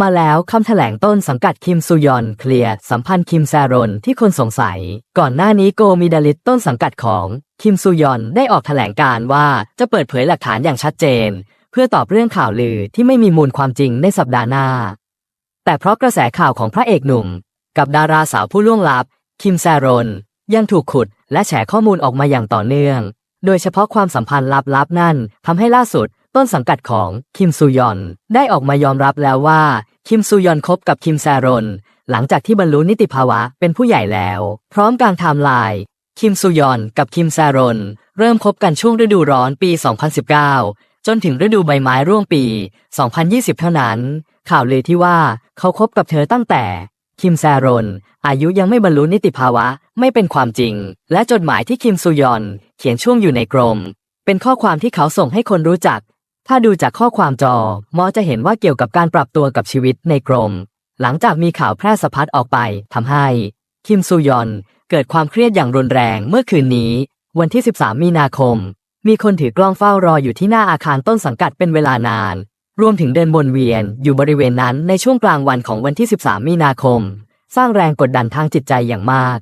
มาแล้วคำแถลงต้นสังกัดคิมซูยอนเคลียร์สัมพันธ์คิมแซรอนที่คนสงสัย ก่อนหน้านี้โกมิดาลิตต้นสังกัดของคิมซูยอนได้ออกแถลงการว่าจะเปิดเผยหลักฐานอย่างชัดเจน เพื่อตอบเรื่องข่าวลือที่ไม่มีมูลความจริงในสัปดาห์หน้า แต่เพราะกระแสข่าวของพระเอกหนุ่ม กับดาราสาวผู้ล่วงลับ คิมแซรอนยังถูกขุดและแฉข้อมูลออกมาอย่างต่อเนื่อง โดยเฉพาะความสัมพันธ์ลับๆนั่นทำให้ล่าสุด ต้นสังกัดของคิมซูยอน ได้ออกมายอมรับแล้วว่า คิมซูยอนคบกับคิมแซรอนหลังจากที่บรรลุนิติภาวะเป็นผู้ใหญ่แล้ว พร้อมกลางไทม์ไลน์คิมซูยอนกับคิมแซรอนเริ่มคบกันช่วงฤดูร้อนปี 2019 จนถึงฤดูใบไม้ร่วงปี 2020 เท่านั้น ข่าวลือที่ว่าเขาคบกับเธอตั้งแต่ คิมแซรอนอายุยังไม่บรรลุนิติภาวะไม่เป็นความจริง และจดหมายที่คิมซูยอนเขียนช่วงอยู่ในกรม เป็นข้อความที่เขาส่งให้คนรู้จัก ถ้าดูจากข้อความจอ มอจะเห็นว่าเกี่ยวกับการปรับตัวกับชีวิตในกรม หลังจากมีข่าวแพร่สะพัดออกไปทำให้ คิมซูยอน เกิดความเครียดอย่างรุนแรงเมื่อคืนนี้ วันที่ 13 มีนาคม มีคนถือกล้องเฝ้ารออยู่ที่หน้าอาคารต้นสังกัดเป็นเวลานาน รวมถึงเดินวนเวียนอยู่บริเวณนั้นในช่วงกลางวันของวันที่ 13 มีนาคม สร้างแรงกดดันทางจิตใจอย่างมาก